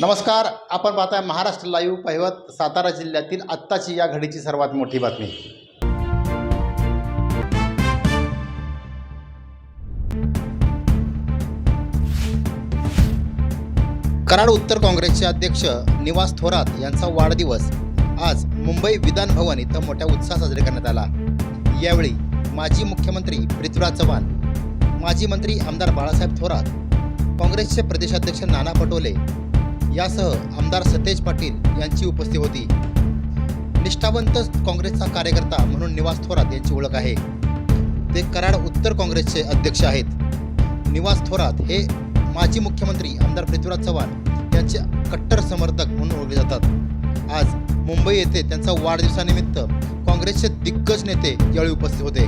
नमस्कार आपण पाहताय महाराष्ट्र लाईव्ह पहिवत सातारा जिल्ह्यातील आत्ताची या घडीची सर्वात मोठी बातमी. कराड उत्तर काँग्रेसचे अध्यक्ष निवास थोरात यांचा वाढदिवस आज मुंबई विधान भवन इथं मोठ्या उत्साहात साजरे करण्यात आला. यावेळी माजी मुख्यमंत्री पृथ्वीराज चव्हाण माजी मंत्री आमदार बाळासाहेब थोरात काँग्रेसचे प्रदेशाध्यक्ष नाना पटोले यासह आमदार सतेज पाटील यांची उपस्थिती होती. निष्ठावंत काँग्रेसचा कार्यकर्ता म्हणून निवास थोरात यांची ओळख आहे. ते कराड उत्तर काँग्रेसचे अध्यक्ष आहेत. निवास थोरात हे माजी मुख्यमंत्री आमदार पृथ्वीराज चव्हाण यांचे कट्टर समर्थक म्हणून ओळखले जातात. आज मुंबई येथे त्यांचा वाढदिवसानिमित्त काँग्रेसचे दिग्गज नेते यावेळी उपस्थित होते.